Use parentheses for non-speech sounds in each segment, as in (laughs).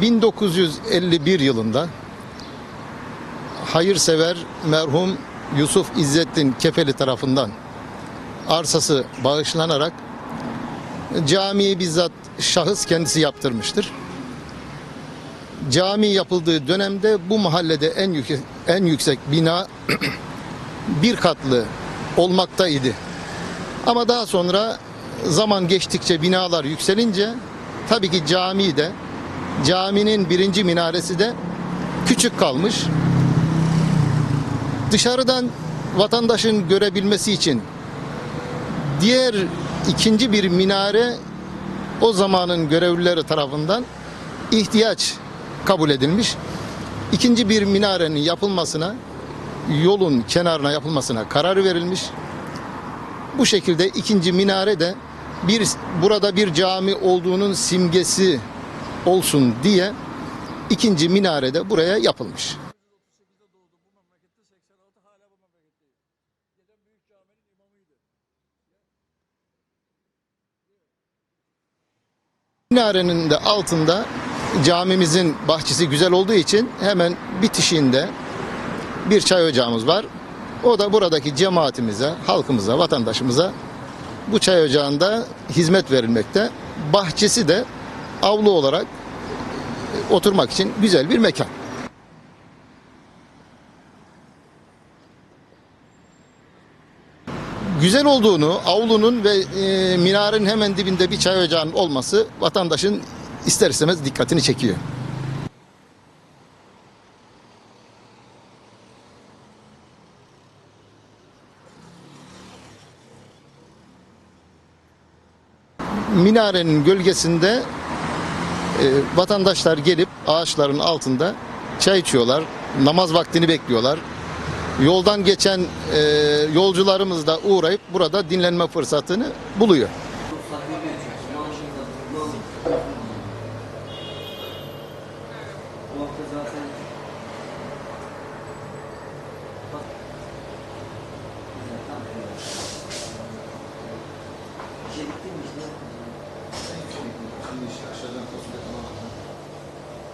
1951 yılında hayırsever merhum Yusuf İzzettin Kefeli tarafından arsası bağışlanarak camiyi bizzat şahıs kendisi yaptırmıştır. Cami yapıldığı dönemde bu mahallede en yüksek, en yüksek bina (clears throat) bir katlı olmaktaydı. Ama daha sonra zaman geçtikçe binalar yükselince tabii ki cami de caminin birinci minaresi de küçük kalmış. Dışarıdan vatandaşın görebilmesi için diğer ikinci bir minare o zamanın görevlileri tarafından ihtiyaç kabul edilmiş. İkinci bir minarenin yapılmasına, yolun kenarına yapılmasına karar verilmiş. Bu şekilde ikinci minare de bir burada bir cami olduğunun simgesi olsun diye ikinci minare de buraya yapılmış. Minarenin de altında camimizin bahçesi güzel olduğu için hemen bitişiğinde bir çay ocağımız var. O da buradaki cemaatimize, halkımıza, vatandaşımıza bu çay ocağında hizmet verilmekte. Bahçesi de avlu olarak oturmak için güzel bir mekan. Güzel olduğunu, avlunun ve e, minarenin hemen dibinde bir çay ocağının olması vatandaşın ister istemez dikkatini çekiyor. Minarenin gölgesinde e, vatandaşlar gelip ağaçların altında çay içiyorlar, namaz vaktini bekliyorlar. Yoldan geçen e, yolcularımız da uğrayıp burada dinlenme fırsatını buluyor.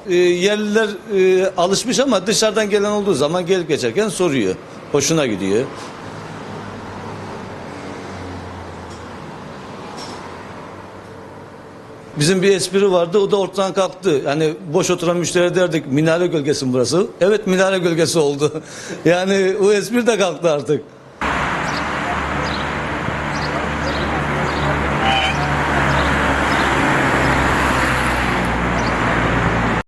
E, yerliler e, alışmış ama dışarıdan gelen olduğu zaman gelip geçerken soruyor. Hoşuna gidiyor. Bizim bir espri vardı o da ortadan kalktı. Yani boş oturan müşteri derdik minare gölgesi mi burası? Evet minare gölgesi oldu. (laughs) yani o espri de kalktı artık.